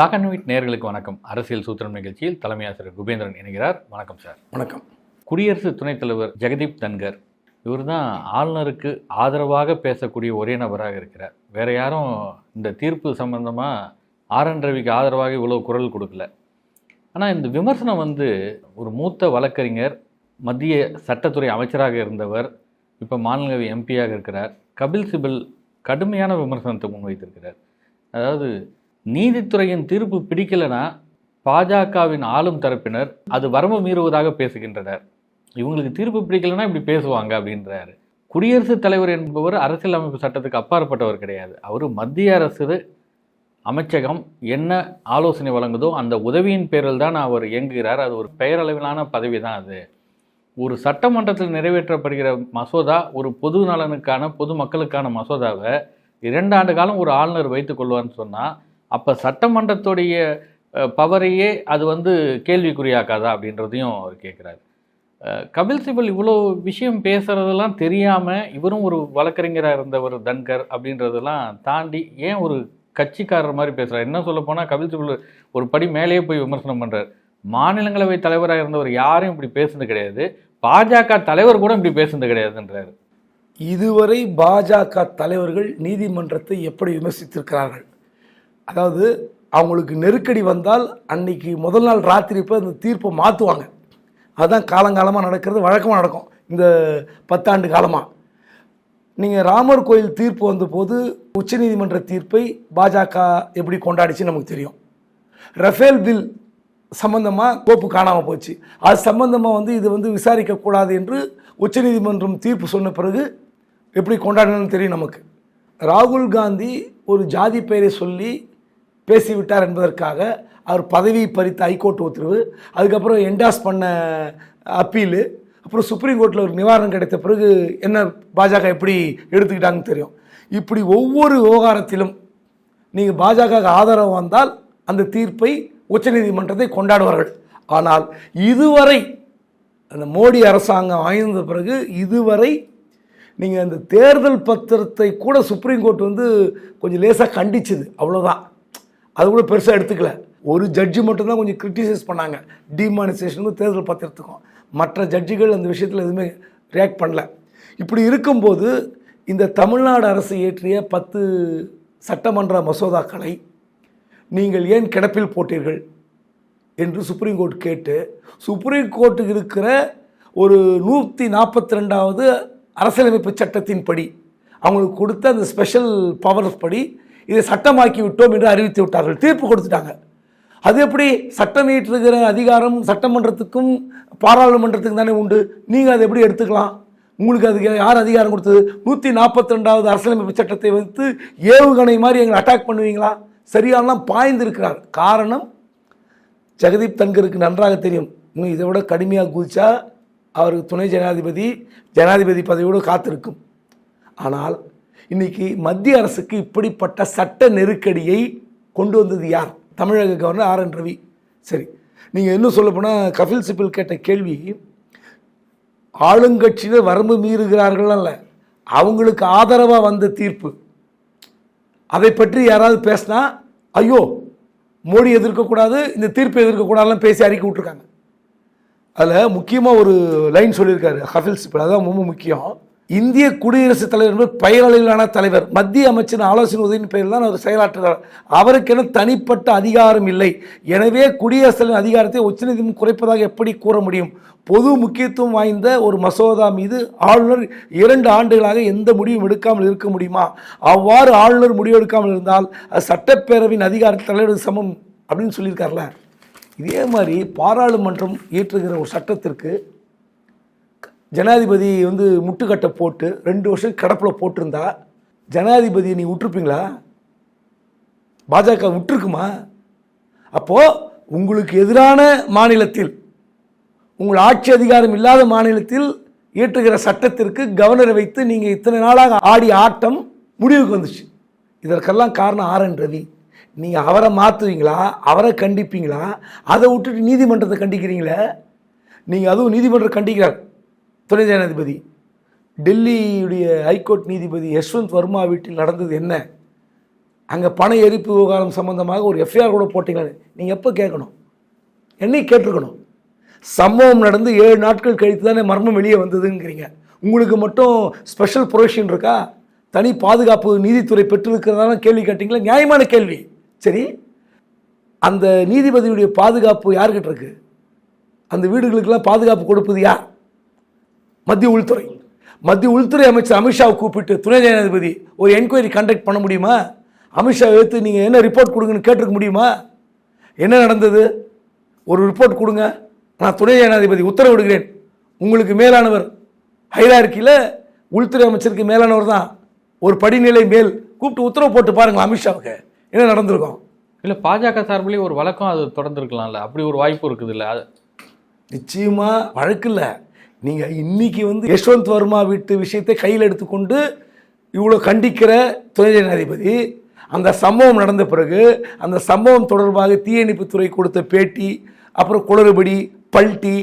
Black and white நேயர்களுக்கு வணக்கம். அரசியல் சூத்திரம் நிகழ்ச்சியில் தலைமை ஆசிரியர் குபேந்திரன் இணைகிறார். வணக்கம் சார். வணக்கம். குடியரசு துணைத் தலைவர் ஜெகதீப் தன்கர் இவர் தான் ஆளுநருக்கு ஆதரவாக பேசக்கூடிய ஒரே நபராக இருக்கிறார். வேற யாரும் இந்த தீர்ப்பு சம்பந்தமாக ஆர். என். ரவிக்கு ஆதரவாக இவ்வளோ குரல் கொடுக்கல. ஆனால் இந்த விமர்சனம் வந்து ஒரு மூத்த வழக்கறிஞர் மத்திய சட்டத்துறை அமைச்சராக இருந்தவர் இப்போ மாநிலங்களவை எம்பியாக இருக்கிறார். கபில் சிபல் கடுமையான விமர்சனத்தை முன்வைத்திருக்கிறார். அதாவது நீதித்துறையின் தீர்ப்பு பிடிக்கலனா பாஜகவின் ஆளும் தரப்பினர் அது வரம்பு மீறுவதாக பேசுகின்றனர். இவங்களுக்கு தீர்ப்பு பிடிக்கலன்னா இப்படி பேசுவாங்க அப்படின்றாரு. குடியரசுத் தலைவர் என்பவர் அரசியலமைப்பு சட்டத்துக்கு அப்பாற்பட்டவர் கிடையாது. அவர் மத்திய அரசு அமைச்சகம் என்ன ஆலோசனை வழங்குதோ அந்த உதவியின் பேரில் தான் அவர் இயங்குகிறார். அது ஒரு பெயரளவிலான பதவி தான் அது. ஒரு சட்டமன்றத்தில் நிறைவேற்றப்படுகிற மசோதா ஒரு பொது நலனுக்கான பொது மக்களுக்கான மசோதாவை இரண்டு ஆண்டு காலம் ஒரு ஆளுநர் வைத்துக் கொள்வார்னு சொன்னால் அப்போ சட்டமன்றத்துடைய பவரையே அது வந்து கேள்விக்குறியாக்காதா அப்படின்றதையும் அவர் கேட்குறாரு கபில் சிபல் இவ்வளோ விஷயம் பேசுகிறதெல்லாம் தெரியாமல் இவரும் ஒரு வழக்கறிஞராக இருந்தவர் தன்கர் அப்படின்றதெல்லாம் தாண்டி ஏன் ஒரு கட்சிக்காரர் மாதிரி பேசுகிறார் என்ன சொல்ல போனால் கபில் சிபல் ஒரு படி மேலேயே போய் விமர்சனம் பண்ணுறார் மாநிலங்களவை தலைவராக இருந்தவர் யாரும் இப்படி பேசுனது கிடையாது. பாஜக தலைவர் கூட இப்படி பேசுனது கிடையாதுன்றார். இதுவரை பாஜக தலைவர்கள் நீதிமன்றத்தை எப்படி விமர்சித்திருக்கிறார்கள்? அதாவது அவங்களுக்கு நெருக்கடி வந்தால் அன்னைக்கு முதல் நாள் ராத்திரி போய் அந்த தீர்ப்பை மாற்றுவாங்க அதுதான் காலங்காலமாக நடக்கிறது வழக்கமாக நடக்கும். இந்த பத்தாண்டு காலமாக நீங்கள் ராமர் கோயில் தீர்ப்பு வந்தபோது உச்சநீதிமன்ற தீர்ப்பை பாஜக எப்படி கொண்டாடிச்சுன்னு நமக்கு தெரியும். ரஃபேல் பில் சம்பந்தமாக கோப்பு காணாமல் போச்சு. அது சம்பந்தமாக வந்து இது வந்து விசாரிக்கக்கூடாது என்று உச்சநீதிமன்றம் தீர்ப்பு சொன்ன பிறகு எப்படி கொண்டாடணும்னு தெரியும் நமக்கு. ராகுல் காந்தி ஒரு ஜாதி பெயரை சொல்லி பேசிவிட்டார் என்பதற்காக அவர் பதவி பறித்த ஹைகோர்ட் உத்தரவு. அதுக்கப்புறம் என்டாஸ் பண்ண அப்பீலு அப்புறம் சுப்ரீம் கோர்ட்டில் ஒரு நிவாரணம் கிடைத்த பிறகு என்ன பாஜக எப்படி எடுத்துக்கிட்டாங்கன்னு தெரியும். இப்படி ஒவ்வொரு விவகாரத்திலும் நீங்கள் பாஜக ஆதரவு வந்தால் அந்த தீர்ப்பை உச்சநீதிமன்றத்தை கொண்டாடுவார்கள். ஆனால் இதுவரை அந்த மோடி அரசாங்கம் ஆய்ந்த பிறகு இதுவரை நீங்கள் அந்த தேர்தல் பத்திரத்தை கூட சுப்ரீம் கோர்ட் வந்து கொஞ்சம் லேசாக கண்டிச்சுது. அவ்வளோதான் அது கூட பெருசாக எடுத்துக்கல. ஒரு ஜட்ஜி மட்டும்தான் கொஞ்சம் கிரிட்டிசைஸ் பண்ணாங்க. டிமானிசேஷனுக்கும் தேர்தல் பத்திரத்துக்கும். மற்ற ஜட்ஜிகள் அந்த விஷயத்தில் எதுவுமே ரியாக்ட் பண்ணல. இப்படி இருக்கும்போது இந்த தமிழ்நாடு அரசு இயற்றிய பத்து சட்டமன்ற மசோதாக்களை நீங்கள் ஏன் கிடப்பில் போட்டீர்கள்? என்று சுப்ரீம் கோர்ட் கேட்டு சுப்ரீம் கோர்ட்டுக்கு இருக்கிற ஒரு நூற்றி நாற்பத்தி ரெண்டாவது அரசியலமைப்பு சட்டத்தின் படி அவங்களுக்கு கொடுத்த அந்த ஸ்பெஷல் பவர்ஸ் படி இதை சட்டமாக்கி விட்டோம் என்று அறிவித்து விட்டார்கள். தீர்ப்பு கொடுத்துட்டாங்க. அது எப்படி? சட்டம் இயற்றுகிற அதிகாரம் சட்டமன்றத்துக்கும் பாராளுமன்றத்துக்கும் தானே உண்டு. நீங்கள் அதை எப்படி எடுத்துக்கலாம்? உங்களுக்கு அதுக்கு யார் அதிகாரம் கொடுத்தது? நூற்றி நாற்பத்தி ரெண்டாவது அரசியலமைப்பு சட்டத்தை வைத்து ஏவுகணை மாதிரி எங்களை அட்டாக் பண்ணுவீங்களா? சரியானலாம் பாய்ந்திருக்கிறார். காரணம் ஜெகதீப் தன்கருக்கு நன்றாக தெரியும். இன்னும் இதை விட கடுமையாக குதிச்சா அவருக்கு துணை ஜனாதிபதி ஜனாதிபதி பதவியோடு காத்திருக்கும். ஆனால் இன்னைக்கு மத்திய அரசுக்கு இப்படிப்பட்ட சட்ட நெருக்கடியை கொண்டு வந்தது யார்? தமிழக கவர்னர் ஆர் என் ரவி. சரி நீங்கள் இன்னும் சொல்ல போனால் கபில் சிபில் கேட்ட கேள்வி ஆளுங்கட்சியில் வரம்பு மீறுகிறார்கள் அல்ல அவங்களுக்கு ஆதரவாக வந்த தீர்ப்பு. அதை பற்றி யாராவது பேசினா ஐயோ மோடி எதிர்க்கக்கூடாது இந்த தீர்ப்பை எதிர்க்கக்கூடாதுலாம் பேசி அறிக்கை விட்ருக்காங்க அதில் முக்கியமாக ஒரு லைன் சொல்லியிருக்காரு ஹஃபில் சிபில். அதுதான் ரொம்ப முக்கியம். இந்திய குடியரசுத் தலைவர் என்பது பெயரளவிலான தலைவர். மத்திய அமைச்சரின் ஆலோசனை உதவியின் பெயரில் தான் அவர் செயலாற்றுகிறார். அவருக்கென தனிப்பட்ட அதிகாரம் இல்லை. எனவே குடியரசுத் தலைவர் அதிகாரத்தை உச்சநீதிமன்றம் குறைப்பதாக எப்படி கூற முடியும்? பொது முக்கியத்துவம் வாய்ந்த ஒரு மசோதா மீது ஆளுநர் இரண்டு ஆண்டுகளாக எந்த முடிவும் எடுக்காமல் இருக்க முடியுமா? அவ்வாறு ஆளுநர் முடிவெடுக்காமல் இருந்தால் அது சட்டப்பேரவையின் அதிகாரத்தை தலைவர் சமம் அப்படின்னு சொல்லியிருக்காருல. இதே மாதிரி பாராளுமன்றம் இயற்றுகிற ஒரு சட்டத்திற்கு ஜனாதிபதி வந்து முட்டுக்கட்டை போட்டு ரெண்டு வருஷம் கடப்பில் போட்டிருந்தா ஜனாதிபதியை நீ விட்டுருப்பீங்களா? பாஜக விட்டுருக்குமா? அப்போது உங்களுக்கு எதிரான மாநிலத்தில் உங்கள் ஆட்சி அதிகாரம் இல்லாத மாநிலத்தில் இயற்றுகிற சட்டத்திற்கு கவர்னரை வைத்து நீங்கள் இத்தனை நாளாக ஆடிய ஆட்டம் முடிவுக்கு வந்துச்சு. இதற்கெல்லாம் காரணம் ஆர் என் ரவி. நீங்கள் அவரை மாற்றுவீங்களா அவரை கண்டிப்பீங்களா? அதை விட்டுட்டு நீதிமன்றத்தை கண்டிக்கிறீங்களே? நீங்கள் அதுவும் நீதிமன்றம் கண்டிக்கிறார். துணை ஜனாதிபதி. டெல்லியுடைய ஹைகோர்ட் நீதிபதி யஷ்வந்த் வர்மா வீட்டில் நடந்தது என்ன? அங்கே பண எரிப்பு விவகாரம் சம்மந்தமாக ஒரு எஃப்ஐஆர் கூட போட்டீங்களே நீங்கள் எப்போ கேட்கணும்? என்னை கேட்டிருக்கணும்? சம்பவம் நடந்து ஏழு நாட்கள் கழித்து தானே மர்மம் வெளியே வந்ததுங்கிறீங்க. உங்களுக்கு மட்டும் ஸ்பெஷல் ப்ரொவிஷன் இருக்கா? தனி பாதுகாப்பு நீதித்துறை பெற்றிருக்கிறதால கேள்வி கேட்டிங்களா? நியாயமான கேள்வி. சரி. அந்த நீதிபதியுடைய பாதுகாப்பு யார்கிட்ட இருக்குது அந்த வீடுகளுக்கெல்லாம் பாதுகாப்பு கொடுப்பது யார்? மத்திய உள்துறை. மத்திய உள்துறை அமைச்சர் அமித்ஷாவை கூப்பிட்டு துணை ஜனாதிபதி ஒரு என்கொயரி கண்டக்ட் பண்ண முடியுமா? அமித்ஷா எடுத்து நீங்கள் என்ன ரிப்போர்ட் கொடுங்கன்னு கேட்டிருக்க முடியுமா? என்ன நடந்தது? ஒரு ரிப்போர்ட் கொடுங்க. நான் துணை ஜனாதிபதி உத்தரவிடுகிறேன். உங்களுக்கு மேலானவர் ஹைரார்க்கியில் உள்துறை அமைச்சருக்கு மேலானவர் தான். ஒரு படிநிலை மேல். கூப்பிட்டு உத்தரவு போட்டு பாருங்களா அமித்ஷாவுக்கு என்ன நடந்திருக்கும்? இல்லை பாஜக சார்பிலேயே ஒரு வழக்கம் அது தொடர்ந்துருக்கலாம்ல. அப்படி ஒரு வாய்ப்பு இருக்குது இல்லை அது நிச்சயமா வழக்கில்ல நீங்கள் இன்னைக்கு வந்து யஷ்வந்த் வர்மா வீட்டு விஷயத்தை கையில் எடுத்துக்கொண்டு இவ்வளோ கண்டிக்கிற துணை ஜனாதிபதி அந்த சம்பவம் நடந்த பிறகு அந்த சம்பவம் தொடர்பாக தீயணைப்புத்துறை கொடுத்த பேட்டி அப்புறம் குளறுபடி பல்ட்டி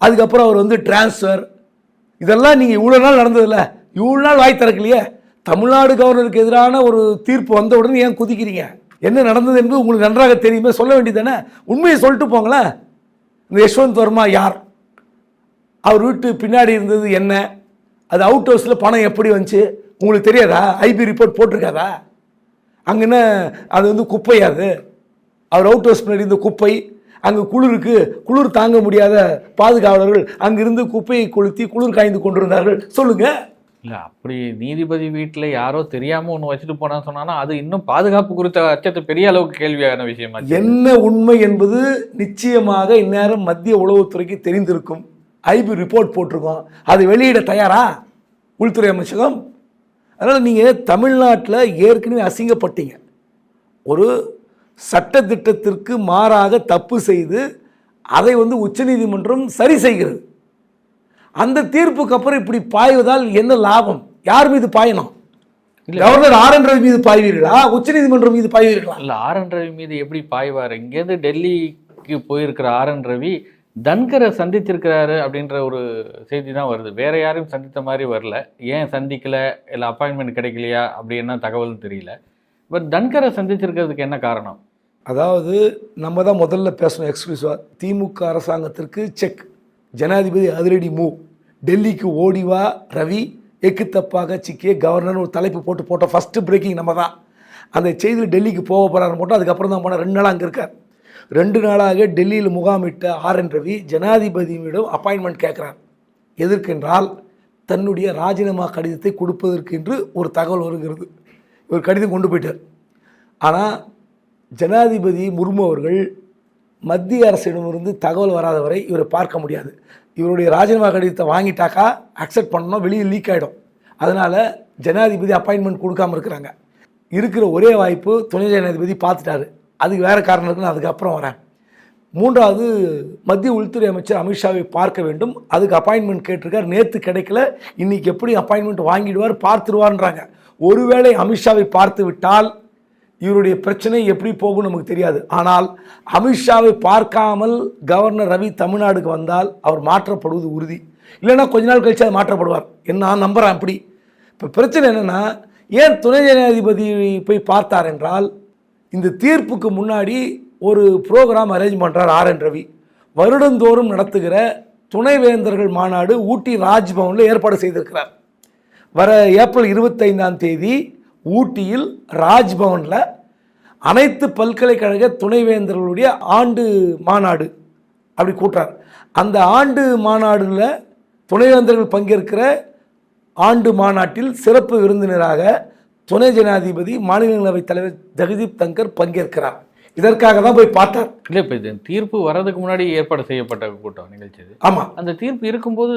அதுக்கப்புறம் அவர் வந்து டிரான்ஸ்ஃபர் இதெல்லாம் நீங்கள் இவ்வளோ நாள் நடந்ததில்ல இவ்வளோ நாள் வாய் திறக்கலையே? தமிழ்நாடு கவர்னருக்கு எதிரான ஒரு தீர்ப்பு வந்த உடனே ஏன் குதிக்கிறீங்க? என்ன நடந்தது என்பது உங்களுக்கு நன்றாக தெரியுமே சொல்ல வேண்டியதானே உண்மையை சொல்லிட்டு போங்களேன். இந்த யஷ்வந்த் வர்மா யார்? அவர் வீட்டு பின்னாடி இருந்தது என்ன? அது அவுட் ஹவுஸில் பணம் எப்படி வந்துச்சு? உங்களுக்கு தெரியாதா? ஐபி ரிப்போர்ட் போட்டிருக்காதா? அங்கே என்ன அது வந்து குப்பை அது. அவர் அவுட் ஹவுஸ் பின்னாடி இருந்த குப்பை. அங்கே குளிருக்கு குளிர் தாங்க முடியாத பாதுகாவலர்கள் அங்கிருந்து குப்பையை கொளுத்தி குளிர் காய்ந்து கொண்டிருந்தார்கள். சொல்லுங்க. இல்லை அப்படி நீதிபதி வீட்டில் யாரோ தெரியாமல் ஒன்று வச்சுட்டு போனான்னு சொன்னான்னா அது இன்னும் பாதுகாப்பு குறித்த அச்சத்தை பெரிய அளவுக்கு கேள்வியான விஷயமா என்ன உண்மை என்பது நிச்சயமாக இந்நேரம் மத்திய உளவுத்துறைக்கு தெரிந்திருக்கும். ஐபி ரிப்போர்ட் போட்டிருக்கோம். அது வெளியிட தயாரா? உள்துறை அமைச்சகம்? அதனால் நீங்கள் தமிழ்நாட்டில் ஏற்கனவே அசிங்கப்பட்டீங்க. ஒரு சட்டத்திட்டத்திற்கு மாறாக தப்பு செய்து அதை வந்து உச்சநீதிமன்றம் சரி செய்கிறது. அந்த தீர்ப்புக்கு அப்புறம் இப்படி பாய்வதால் என்ன லாபம்? யார் மீது பாயணும்? கவர்னர் ஆர் என் ரவி மீது பாய்வீர்களா? உச்சநீதிமன்றம் மீது பாய்வீர்களா? இல்லை ஆர் என் ரவி மீது எப்படி பாய்வார்? இங்கேருந்து டெல்லிக்கு போயிருக்கிற ஆர் என் ரவி தன்கரை சந்திச்சிருக்கிறாரு அப்படின்ற ஒரு செய்தி தான் வருது. வேற யாரையும் சந்தித்த மாதிரி வரல. ஏன் சந்திக்கல? இல்லை அப்பாயின்மெண்ட் கிடைக்கலையா? அப்படி என்ன தகவல்னு தெரியல. பட் தன்கரை சந்திச்சிருக்கிறதுக்கு என்ன காரணம்? அதாவது நம்ம தான் முதல்ல பேசணும் எக்ஸ்க்ளூசிவாக திமுக அரசாங்கத்திற்கு செக் ஜனாதிபதி அதிரடி மூவ் டெல்லிக்கு ஓடிவா ரவி. எக்கு தப்பாக சிக்கிய கவர்னர்னு ஒரு தலைப்பு போட்டு போட்ட ஃபஸ்ட்டு பிரேக்கிங் நம்ம தான். அந்த செய்தியில் டெல்லிக்கு போக போகிறாரு போட்டோம் அதுக்கப்புறம் தான் போனால் ரெண்டு நாளாக அங்கே இருக்கார். ரெண்டு நாளாக டெல்லியில் முகாமிட்ட ஆர் என் ரவி ஜனாதிபதியிடம் அப்பாயின்மெண்ட் கேட்குறார். எதற்கென்றால் தன்னுடைய ராஜினாமா கடிதத்தை கொடுப்பதற்கு என்று ஒரு தகவல் வருகிறது. இவர் கடிதம் கொண்டு போயிட்டார். ஆனால் ஜனாதிபதி முர்மு அவர்கள் மத்திய அரசிடமிருந்து தகவல் வராத வரை இவரை பார்க்க முடியாது. இவருடைய ராஜினாமா கடிதத்தை வாங்கிட்டாக்கா அக்செப்ட் பண்ணணும் வெளியே லீக் ஆகிடும் அதனால் ஜனாதிபதி அப்பாயின்மெண்ட் கொடுக்காம இருக்கிறாங்க. இருக்கிற ஒரே வாய்ப்பு துணை ஜனாதிபதி பார்த்துட்டாரு. அதுக்கு வேறு காரணம் இருக்குன்னு அதுக்கப்புறம் வரேன். மூன்றாவது மத்திய உள்துறை அமைச்சர் அமித்ஷாவை பார்க்க வேண்டும். அதுக்கு அப்பாயின்மெண்ட் கேட்டிருக்கார். நேற்று கிடைக்கல. இன்னைக்கு எப்படி அப்பாயின்மெண்ட் வாங்கிடுவார் பார்த்துருவார்ன்றாங்க. ஒருவேளை அமித்ஷாவை பார்த்து விட்டால் இவருடைய பிரச்சனை எப்படி போகும் நமக்கு தெரியாது. ஆனால் அமித்ஷாவை பார்க்காமல் கவர்னர் ரவி தமிழ்நாடுக்கு வந்தால் அவர் மாற்றப்படுவது உறுதி. இல்லைன்னா கொஞ்ச நாள் கழிச்சு அது மாற்றப்படுவார். என்ன நான் நம்புகிறேன் அப்படி. இப்போ பிரச்சனை என்னென்னா ஏன் துணை ஜனாதிபதி போய் பார்த்தார் என்றால் இந்த தீர்ப்புக்கு முன்னாடி ஒரு ப்ரோக்ராம் அரேஞ்ச் பண்ணுறார் ஆர் என் ரவி. வருடந்தோறும் நடத்துகிற துணைவேந்தர்கள் மாநாடு ஊட்டி ராஜ்பவனில் ஏற்பாடு செய்திருக்கிறார். வர ஏப்ரல் இருபத்தைந்தாம் தேதி ஊட்டியில் ராஜ்பவனில் அனைத்து பல்கலைக்கழக துணைவேந்தர்களுடைய ஆண்டு மாநாடு அப்படி கூட்டுறார். அந்த ஆண்டு மாநாடில் துணைவேந்தர்கள் பங்கேற்கிற ஆண்டு மாநாட்டில் சிறப்பு விருந்தினராக துணை ஜனாதிபதி மாநிலங்களவை தலைவர் ஜெகதீப் தங்கர் பங்கேற்கிறார். இதற்காக தான் போய் பார்த்தார். இல்லை இப்போ இது தீர்ப்பு வர்றதுக்கு முன்னாடி ஏற்பாடு செய்யப்பட்ட கூட்டம் நிகழ்ச்சி ஆமாம் அந்த தீர்ப்பு இருக்கும்போது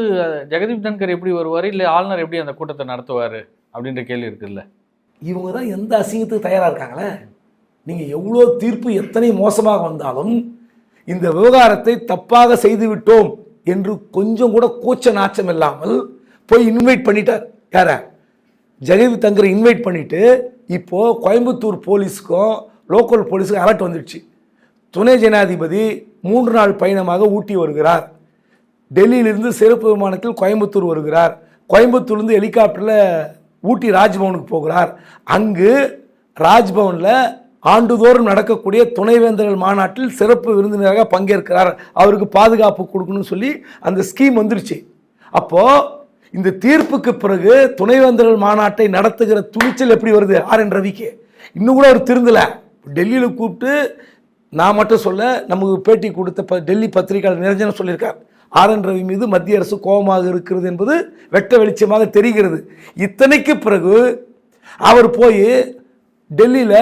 ஜெகதீப் தன்கர் எப்படி வருவார் இல்லை ஆளுநர் எப்படி அந்த கூட்டத்தை நடத்துவார் அப்படின்ற கேள்வி இருக்குல்ல. இவங்க தான் எந்த அசிங்கத்துக்கு தயாராக இருக்காங்களே? நீங்கள் எவ்வளோ தீர்ப்பு எத்தனை மோசமாக வந்தாலும் இந்த விவகாரத்தை தப்பாக செய்து விட்டோம் என்று கொஞ்சம் கூட கூச்ச நாச்சம் இல்லாமல் போய் இன்வைட் பண்ணிட்டார். யார? ஜெகதீப் தங்கரை இன்வைட் பண்ணிவிட்டு இப்போது கோயம்புத்தூர் போலீஸுக்கும் லோக்கல் போலீஸுக்கும் அலர்ட் வந்துடுச்சு. துணை ஜனாதிபதி மூன்று நாள் பயணமாக ஊட்டி வருகிறார். டெல்லியிலிருந்து சிறப்பு விமானத்தில் கோயம்புத்தூர் வருகிறார். கோயம்புத்தூர்லேருந்து ஹெலிகாப்டரில் ஊட்டி ராஜ்பவனுக்கு போகிறார். அங்கு ராஜ்பவனில் ஆண்டுதோறும் நடக்கக்கூடிய துணைவேந்தர்கள் மாநாட்டில் சிறப்பு விருந்தினராக பங்கேற்கிறார். அவருக்கு பாதுகாப்பு கொடுக்கணும்னு சொல்லி அந்த ஸ்கீம் வந்துருச்சு. அப்போது இந்த தீர்ப்புக்கு பிறகு துணைவேந்தர்கள் மாநாட்டை நடத்துகிற துணிச்சல் எப்படி வருது? ஆர் என் ரவிக்கு. இன்னும் கூட அவர் திருந்தலை. டெல்லியில் கூப்பிட்டு நான் மட்டும் சொல்ல நமக்கு பேட்டி கொடுத்த ப டெல்லி பத்திரிகையாளர் நிரஞ்சனம் சொல்லியிருக்கார். ஆர் என் ரவி மீது மத்திய அரசு கோபமாக இருக்கிறது என்பது வெட்ட வெளிச்சமாக தெரிகிறது. இத்தனைக்கு பிறகு அவர் போய் டெல்லியில்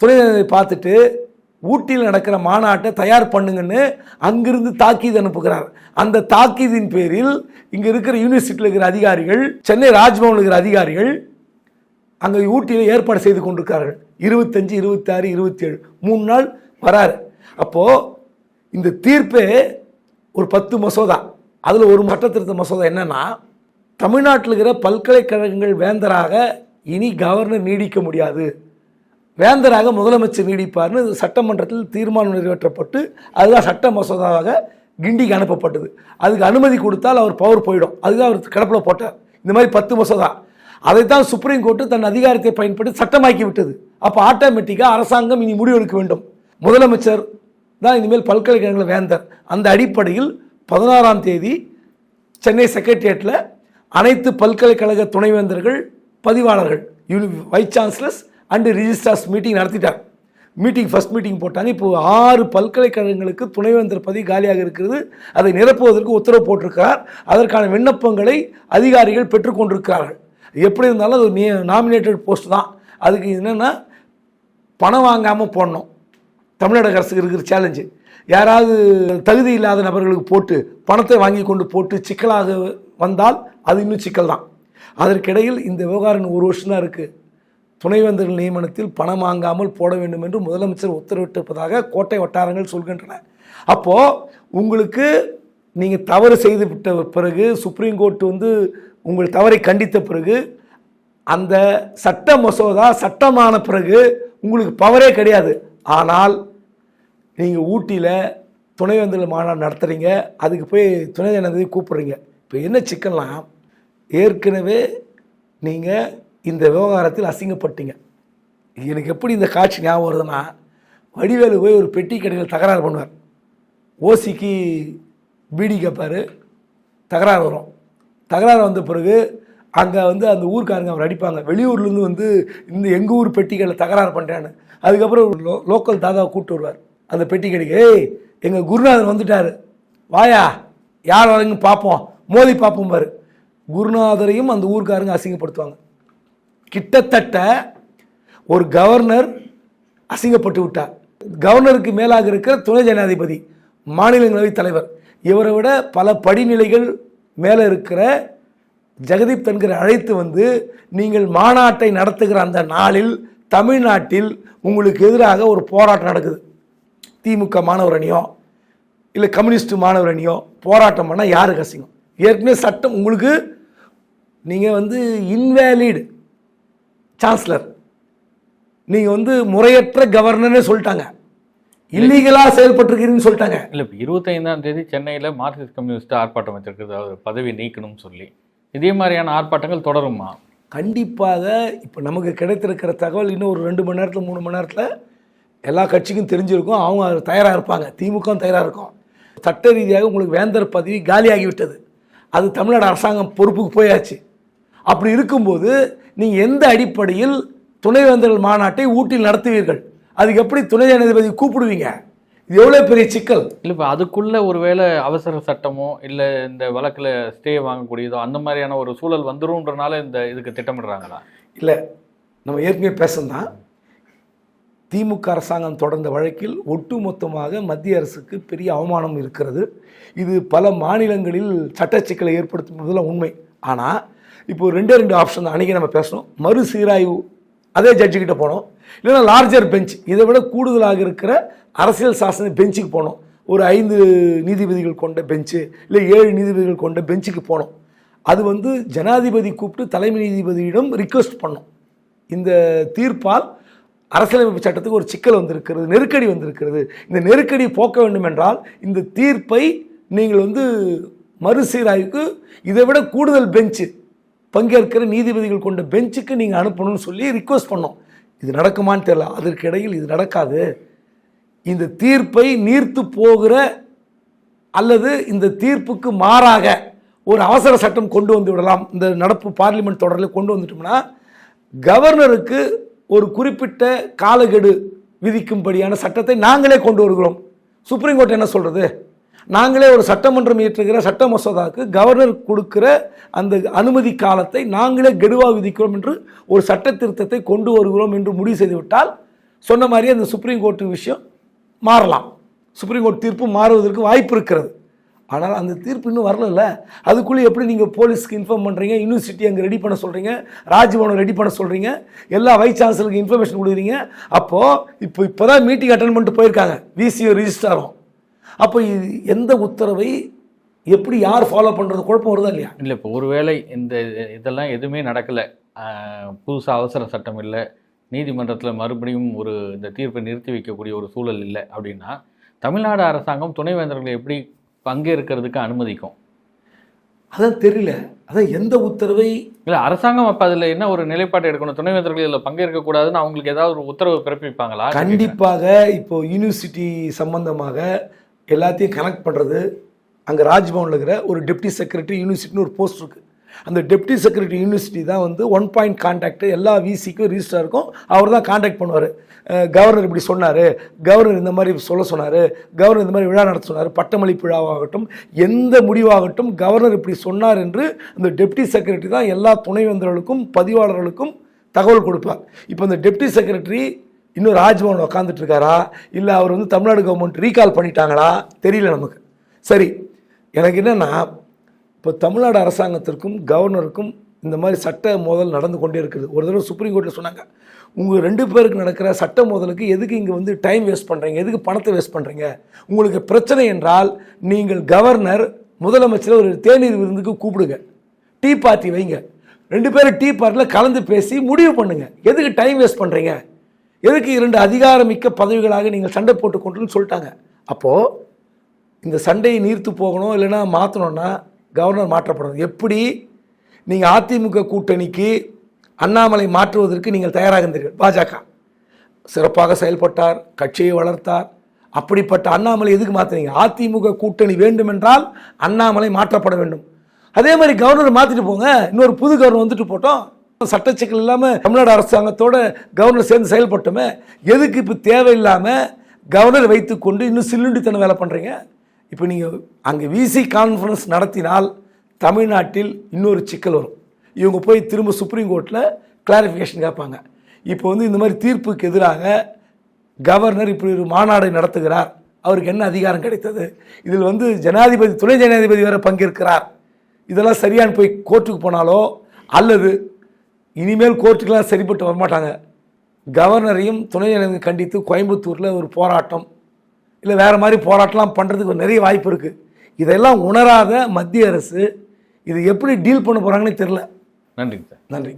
துணை பார்த்துட்டு ஊட்டியில் நடக்கிற மாநாட்டை தயார் பண்ணுங்கன்னு அங்கிருந்து தாக்கீது அனுப்புகிறார். அந்த தாக்கீதின் பேரில் இங்கே இருக்கிற யூனிவர்சிட்டியில் இருக்கிற அதிகாரிகள் சென்னை ராஜ்பவனில் இருக்கிற அதிகாரிகள் அங்கே ஊட்டியில் ஏற்பாடு செய்து கொண்டிருக்கிறார்கள். இருபத்தஞ்சு இருபத்தாறு இருபத்தேழு மூணு நாள் வராரு. அப்போது இந்த தீர்ப்பே ஒரு பத்து மசோதா. அதில் ஒரு சட்டத்திருத்த மசோதா என்னென்னா தமிழ்நாட்டில் இருக்கிற பல்கலைக்கழகங்கள் வேந்தராக இனி கவர்னர் நீடிக்க முடியாது. வேந்தராக முதலமைச்சர் நீடிப்பார்னு சட்டமன்றத்தில் தீர்மானம் நிறைவேற்றப்பட்டு அதுதான் சட்ட மசோதாவாக கிண்டிக்கு அனுப்பப்பட்டது. அதுக்கு அனுமதி கொடுத்தால் அவர் பவர் போயிடும். அதுதான் அவர் கிடப்பில் போட்டார். இந்த மாதிரி பத்து மசோதா. அதைத்தான் சுப்ரீம் கோர்ட்டு தன் அதிகாரத்தை பயன்படுத்தி சட்டமாக்கி விட்டது. அப்போ ஆட்டோமேட்டிக்காக அரசாங்கம் இனி முடிவெடுக்க வேண்டும். முதலமைச்சர் தான் இனிமேல் பல்கலைக்கழகங்கள் வேந்தர். அந்த அடிப்படையில் பதினாறாம் தேதி சென்னை செக்ரட்டேரியட்டில் அனைத்து பல்கலைக்கழக துணைவேந்தர்கள் பதிவாளர்கள் uni vice chancellors and registrars meeting நடத்திட்டார் meeting first meeting போட்டாங்க. இப்போ ஆறு பல்கலைக்கழகங்களுக்கு துணைவேந்தர் பதவி காலியாக இருக்கிறது. அதை நிரப்புவதற்கு உத்தரவு போட்டிருக்கிறார். அதற்கான விண்ணப்பங்களை அதிகாரிகள் பெற்றுக்கொண்டிருக்கிறார்கள் எப்படி இருந்தாலும் அது ஒரு நாமினேட்டட் போஸ்ட் தான். அதுக்கு என்னென்னா பணம் வாங்காமல் போடணும். தமிழக அரசுக்கு இருக்கிற சேலஞ்சு யாராவது தகுதி இல்லாத நபர்களுக்கு போட்டு பணத்தை வாங்கி கொண்டு போட்டு சிக்கலாக வந்தால் அது இன்னும் சிக்கல் தான் அதற்கிடையில் இந்த விவகாரம் ஒரு வருஷம் தான் இருக்குது துணைவேந்தர்கள் நியமனத்தில் பணம் வாங்காமல் போட வேண்டும் என்று முதலமைச்சர் உத்தரவிட்டிருப்பதாக கோட்டை வட்டாரங்கள் சொல்கின்றன. அப்போது உங்களுக்கு நீங்கள் தவறு செய்து விட்ட பிறகு சுப்ரீம் கோர்ட் வந்து உங்கள் தவறை கண்டித்த பிறகு அந்த சட்ட மசோதா சட்டமான பிறகு உங்களுக்கு பவரே கிடையாது. ஆனால் நீங்கள் ஊட்டியில் துணைவேந்தர்கள் மாநாடு நடத்துகிறீங்க அதுக்கு போய் துணை ஜனாதிபதி கூப்பிட்றீங்க. இப்போ என்ன சிக்கல்லாம்? ஏற்கனவே நீங்கள் இந்த விவகாரத்தில் அசிங்கப்பட்டீங்க. எனக்கு எப்படி இந்த காட்சி ஞாபகம் வருதுன்னா வடிவேலு போய் ஒரு பெட்டி கடையில் தகராறு பண்ணுவார். ஓசிக்கு பீடி கேட்பார் தகராறு வரும். தகராறு வந்த பிறகு அங்கே வந்து அந்த ஊருக்காரங்க அவர் அடிப்பாங்க. வெளியூர்லேருந்து வந்து இந்த எங்கள் ஊர் பெட்டி கடையில் தகராறு பண்ணுறேன்னு அதுக்கப்புறம் லோ லோக்கல் தாதாவை கூப்பிட்டு வருவார். அந்த பெட்டி கடைக்கு ஏய் எங்கள் குருநாதர் வந்துட்டார். வாயா யார் வரங்க பார்ப்போம் மோதி பார்ப்போம் பாரு குருநாதரையும் அந்த ஊருக்காரங்க அசிங்கப்படுத்துவாங்க. கிட்டத்தட்ட ஒரு கவர்னர் அசிங்கப்பட்டு விட்டார். கவர்னருக்கு மேலாக இருக்கிற துணை ஜனாதிபதி மாநிலங்களவை தலைவர் இவரை விட பல படிநிலைகள் மேலே இருக்கிற ஜெகதீப் தன்கரை அழைத்து வந்து நீங்கள் மாநாட்டை நடத்துகிற அந்த நாளில் தமிழ்நாட்டில் உங்களுக்கு எதிராக ஒரு போராட்டம் நடக்குது. திமுக மாணவர் அணியோ இல்லை கம்யூனிஸ்ட் மாணவர் அணியோ போராட்டம் பண்ணால் யாருக்கு அசிங்கம்? ஏற்கனவே சட்டம் உங்களுக்கு நீங்கள் வந்து இன்வேலிட் சான்சலர் நீங்கள் வந்து முறையற்ற கவர்னர்னே சொல்லிட்டாங்க. இல்லீகலாக செயல்பட்டுருக்கிறீங்கன்னு சொல்லிட்டாங்க. இல்லை இப்போ இருபத்தைந்தாம் தேதி சென்னையில் மார்க்சிஸ்ட் கம்யூனிஸ்ட் ஆர்ப்பாட்டம் வச்சிருக்கிறது அவர் பதவி நீக்கணும்னு சொல்லி. இதே மாதிரியான ஆர்ப்பாட்டங்கள் தொடருமா? கண்டிப்பாக இப்போ நமக்கு கிடைத்திருக்கிற தகவல் இன்னும் ஒரு ரெண்டு மணி நேரத்தில் மூணு மணி நேரத்தில் எல்லா கட்சிக்கும் தெரிஞ்சிருக்கும். அவங்க அது தயாராக இருப்பாங்க. திமுகவும் தயாராக இருக்கும். சட்ட ரீதியாக உங்களுக்கு வேந்தர் பதவி காலியாகி விட்டது அது தமிழ்நாடு அரசாங்கம் பொறுப்புக்கு போயாச்சு. அப்படி இருக்கும்போது நீங்கள் எந்த அடிப்படையில் துணைவேந்தர்கள் மாநாட்டை ஊட்டியில் நடத்துவீர்கள்? அதுக்கு எப்படி துணை ஜனாதிபதி கூப்பிடுவீங்க? இது எவ்வளோ பெரிய சிக்கல்? இல்லை இப்போ அதுக்குள்ள ஒருவேளை அவசர சட்டமோ இல்லை இந்த வழக்கில் ஸ்டே வாங்கக்கூடியதோ அந்த மாதிரியான ஒரு சூழல் வந்துரும்ன்றனால இந்த இதுக்கு திட்டமிடுறாங்களா? இல்லை நம்ம ஏற்கனவே பேசந்தான். திமுக அரசாங்கம் தொடர்ந்த வழக்கில் ஒட்டுமொத்தமாக மத்திய அரசுக்கு பெரிய அவமானம் இருக்கிறது. இது பல மாநிலங்களில் சட்ட சிக்கலை ஏற்படுத்தும் உண்மை. ஆனால் இப்போ ரெண்டே ரெண்டு ஆப்ஷன் தான். அன்றைக்கி நம்ம பேசணும். மறுசீராய்வு அதே ஜட்ஜுக்கிட்ட போனோம். இல்லைன்னா லார்ஜர் பெஞ்ச் இதை விட கூடுதலாக இருக்கிற அரசியல் சாசன பெஞ்சுக்கு போனோம். ஒரு ஐந்து நீதிபதிகள் கொண்ட பெஞ்சு இல்லை ஏழு நீதிபதிகள் கொண்ட பெஞ்சுக்கு போனோம். அது வந்து ஜனாதிபதி கூப்பிட்டு தலைமை நீதிபதியிடம் ரிக்வெஸ்ட் பண்ணோம். இந்த தீர்ப்பால் அரசியலமைப்பு சட்டத்துக்கு ஒரு சிக்கல் வந்திருக்கிறது நெருக்கடி வந்திருக்கிறது. இந்த நெருக்கடி போக்க வேண்டும் என்றால் இந்த தீர்ப்பை நீங்கள் வந்து மறுசீராய்வுக்கு இதை விட கூடுதல் பெஞ்சு பங்கேற்கிற நீதிபதிகள் கொண்ட பெஞ்சுக்கு நீங்கள் அனுப்பணும்னு சொல்லி ரிக்வஸ்ட் பண்ணோம். இது நடக்குமான்னு தெரியல. அதற்கு இடையில் இது நடக்காது. இந்த தீர்ப்பை நீர்த்து போகிற அல்லது இந்த தீர்ப்புக்கு மாறாக ஒரு அவசர சட்டம் கொண்டு வந்து விடலாம். இந்த நடப்பு பார்லிமெண்ட் தொடரில் கொண்டு வந்துட்டோம்னா கவர்னருக்கு ஒரு குறிப்பிட்ட காலக்கெடு விதிக்கும்படியான சட்டத்தை நாங்களே கொண்டு வருகிறோம். சுப்ரீம் கோர்ட் என்ன சொல்கிறது நாங்களே ஒரு சட்டமன்றம் இயற்றுகிற சட்ட மசோதாவுக்கு கவர்னர் கொடுக்கிற அந்த அனுமதி காலத்தை நாங்களே கெடுவாக விதிக்கிறோம் என்று ஒரு சட்ட திருத்தத்தை கொண்டு வருகிறோம் என்று முடிவு செய்துவிட்டால் சொன்ன மாதிரி அந்த சுப்ரீம் கோர்ட்டு விஷயம் மாறலாம். சுப்ரீம் கோர்ட் தீர்ப்பு மாறுவதற்கு வாய்ப்பு இருக்கிறது. ஆனால் அந்த தீர்ப்பு இன்னும் வரல அதுக்குள்ளே எப்படி நீங்கள் போலீஸ்க்கு இன்ஃபார்ம் பண்ணுறீங்க யூனிவர்சிட்டி அங்கே ரெடி பண்ண சொல்கிறீங்க ராஜ்பவனை ரெடி பண்ண சொல்கிறீங்க எல்லா வைஸ் சான்சலருக்கு இன்ஃபர்மேஷன் கொடுக்குறீங்க? அப்போது இப்போ இப்போ தான் மீட்டிங் அட்டன் பண்ணிட்டு போயிருக்காங்க. விசிஓ ரிஜிஸ்டாரும் அப்போ இது எந்த உத்தரவை எப்படி யார் ஃபாலோ பண்ணுறது குழப்பம் வருதா இல்லையா? இல்லை இப்போ ஒருவேளை இந்த இதெல்லாம் எதுவுமே நடக்கலை. புதுசாக அவசர சட்டம் இல்லை. நீதிமன்றத்தில் மறுபடியும் ஒரு இந்த தீர்ப்பை நிறுத்தி வைக்கக்கூடிய ஒரு சூழல் இல்லை அப்படின்னா தமிழ்நாடு அரசாங்கம் துணைவேந்தர்களை எப்படி பங்கேற்கிறதுக்கு அனுமதிக்கும்? அதான் தெரியல. அதான் எந்த உத்தரவை? இல்லை அரசாங்கம் அப்போ அதில் என்ன ஒரு நிலைப்பாடு எடுக்கணும்? துணைவேந்தர்கள் இதில் பங்கேற்கக்கூடாதுன்னு அவங்களுக்கு ஏதாவது ஒரு உத்தரவு பிறப்பிப்பாங்களா? கண்டிப்பாக இப்போ யூனிவர்சிட்டி சம்பந்தமாக எல்லாத்தையும் கனெக்ட் பண்ணுறது அங்கே ராஜ்பவனில் இருக்கிற ஒரு டெப்டி செக்ரட்டரி யூனிவர்சிட்டின்னு ஒரு போஸ்ட் இருக்குது அந்த டெப்டி செக்ரட்டரி யூனிவர்சிட்டி தான் வந்து ஒன் பாயிண்ட் கான்டாக்ட் எல்லா விசிக்கும் ரிஜிஸ்டருக்கும் அவர் தான் கான்டாக்ட் பண்ணுவார். கவர்னர் இப்படி சொன்னார். கவர்னர் இந்த மாதிரி சொல்ல சொன்னார். கவர்னர் இந்த மாதிரி விழா நடத்த சொன்னார். பட்டமளிப்பு விழாவாகட்டும் எந்த முடிவாகட்டும் கவர்னர் இப்படி சொன்னார் என்று அந்த டெப்டி செக்ரட்டரி தான் எல்லா துணைவேந்தர்களுக்கும் பதிவாளர்களுக்கும் தகவல் கொடுப்பார். இப்போ இந்த டெப்டி செக்ரட்டரி இன்னும் ராஜ்பவன் உட்காந்துட்டு இருக்காரா இல்லை அவர் வந்து தமிழ்நாடு கவர்மெண்ட் ரீகால் பண்ணிட்டாங்களா? தெரியல நமக்கு. சரி எனக்கு என்னென்னா இப்போ தமிழ்நாடு அரசாங்கத்திற்கும் கவர்னருக்கும் இந்த மாதிரி சட்ட மோதல் நடந்து கொண்டே இருக்குது. ஒரு தடவை சுப்ரீம் கோர்ட்டில் சொன்னாங்க உங்கள் ரெண்டு பேருக்கு நடக்கிற சட்ட மோதலுக்கு எதுக்கு இங்கே வந்து டைம் வேஸ்ட் பண்ணுறீங்க எதுக்கு பணத்தை வேஸ்ட் பண்ணுறீங்க உங்களுக்கு பிரச்சனை என்றால் நீங்கள் கவர்னர் முதலமைச்சரை ஒரு தேநீர் விருந்துக்கு கூப்பிடுங்க. டீ பார்ட்டி வைங்க. ரெண்டு பேரும் டீ பார்ட்டியில் கலந்து பேசி முடிவு பண்ணுங்கள் எதுக்கு டைம் வேஸ்ட் பண்ணுறீங்க எதுக்கு இரண்டு அதிகாரமிக்க பதவிகளாக நீங்கள் சண்டை போட்டுக்கொண்டுன்னு சொல்லிட்டாங்க. அப்போது இந்த சண்டையை நீர்த்து போகணும் இல்லைன்னா மாற்றணும்னா கவர்னர் மாற்றப்படணும். எப்படி? நீங்கள் அதிமுக கூட்டணிக்கு அண்ணாமலை மாற்றுவதற்கு நீங்கள் தயாராக இருந்தீர்கள். பாஜக. சிறப்பாக செயல்பட்டார் கட்சியை வளர்த்தார். அப்படிப்பட்ட அண்ணாமலை எதுக்கு மாற்றுறீங்க அதிமுக கூட்டணி வேண்டுமென்றால் அண்ணாமலை மாற்றப்பட வேண்டும். அதே மாதிரி கவர்னர் மாற்றிட்டு போங்க. இன்னொரு புது கவர்னர் வந்துட்டு போட்டோம். சட்டச்சிக்கல் இல்லாமல் தமிழ்நாடு அரசாங்கத்தோட கவர்னர் சேர்ந்து செயல்பட்டோமே எதுக்கு இப்போ தேவையில்லாமல் கவர்னர் வைத்துக்கொண்டு இன்னும் சில்லுண்டித்தனம் வேலை பண்ணுறீங்க இப்போ நீங்கள் அங்கே விசி கான்ஃபரன்ஸ் நடத்தினால் தமிழ்நாட்டில் இன்னொரு சிக்கல் வரும். இவங்க போய் திரும்ப சுப்ரீம் கோர்ட்டில் கிளாரிஃபிகேஷன் கேட்பாங்க. இப்போ வந்து இந்த மாதிரி தீர்ப்புக்கு எதிராக கவர்னர் இப்படி ஒரு மாநாடு நடத்துகிறார். அவருக்கு என்ன அதிகாரம் கிடைத்தது? இதில் வந்து ஜனாதிபதி துணை ஜனாதிபதி வேறு பங்கேற்கிறார். இதெல்லாம் சரியான போய் கோர்ட்டுக்கு போனாலோ அல்லது இனிமேல் கோர்ட்டுக்கெல்லாம் சரிப்பட்டு வரமாட்டாங்க. கவர்னரையும் துணை கண்டித்து கோயம்புத்தூரில் ஒரு போராட்டம் இல்லை வேறு மாதிரி போராட்டம்லாம் பண்ணுறதுக்கு நிறைய வாய்ப்பு இருக்குது இதெல்லாம் உணராத மத்திய அரசு இது எப்படி டீல் பண்ண போகிறாங்கன்னு தெரில நன்றிங்க சார். நன்றி.